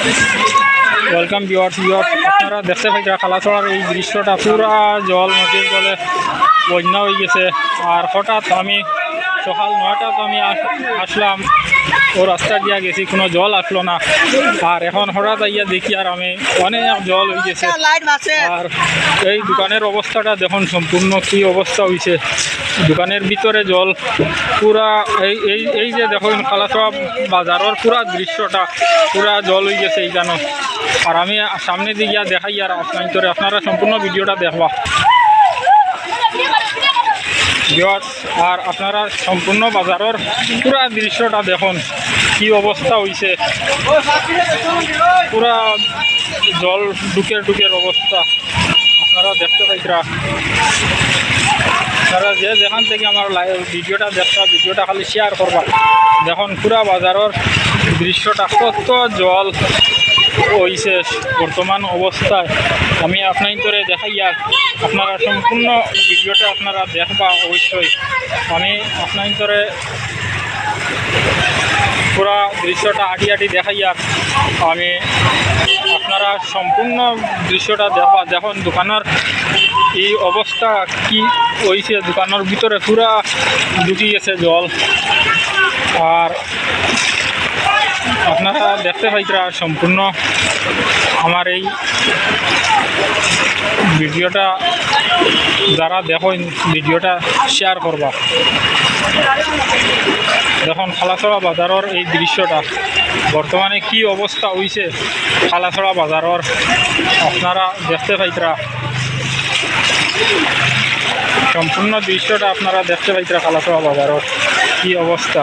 Welcome বিওয়ার্স বিওয়ার্স আপনারা দেখতে পাইছেন খালাছড়ার এই দৃশ্যটা পুরা জল, নদীর জলে বন্যা হয়ে গেছে। আর হঠাৎ আমি সকাল নয়টাত আমি আস- আসলাম। ও রাস্তা দিয়া গেছি কোনো জল আসলো না। আর এখন হঠাৎ আইয়া দেখি আর আমি অনেক জল হয়ে গেছে। আর এই দোকানের অবস্থাটা দেখুন সম্পূর্ণ কি অবস্থা হয়েছে দোকানের ভিতরে জল পুরা এই এই এই যে দেখুন খালাসা বাজারের পুরা দৃশ্যটা পুরা জল হয়ে গেছে এই জানো। আর আমি সামনে দিকে গিয়া দেখাই আর আপনার আপনারা সম্পূর্ণ ভিডিওটা দেখবা। ভিউয়ার্স, আর আপনারা সম্পূর্ণ বাজারের পুরা দৃশ্যটা দেখুন কি অবস্থা হয়েছে পুরা জল ডুকের ডুকের অবস্থা। আপনারা দেখতে পাইতরা। আপনারা যে যেখান থেকে আমার লাইভ ভিডিওটা দেখবা ভিডিওটা খালি শেয়ার করবা। দেখুন পুরা বাজারের দৃশ্যটা কত জল। হয়েছে বর্তমান অবস্থায় আমি আপনার করে দেখাইয়া আপনারা সম্পূর্ণ ভিডিওটা আপনারা দেখবা অবশ্যই। আমি আপনার করে পুরা দৃশ্যটা আটি আটি দেখাইয়া আমি আপনারা সম্পূর্ণ দৃশ্যটা দেখবা। দেখুন, দোকানের এই অবস্থা কি হয়েছে দোকানের ভিতরে পুরা ঢুকি গেছে জল। আর আপনারা দেখতে পাইতরা সম্পূর্ণ আমার এই ভিডিওটা যারা দেখেন ভিডিওটা শেয়ার করবা। দেখুন খালাছড়া বাজারের এই দৃশ্যটা। বর্তমানে কি অবস্থা হয়েছে খালাছড়া বাজারের? আপনারা দেখতে পাইতরা সম্পূর্ণ দৃশ্যটা আপনারা দেখতে পাইতরা খালাছড়া বাজারের কি অবস্থা।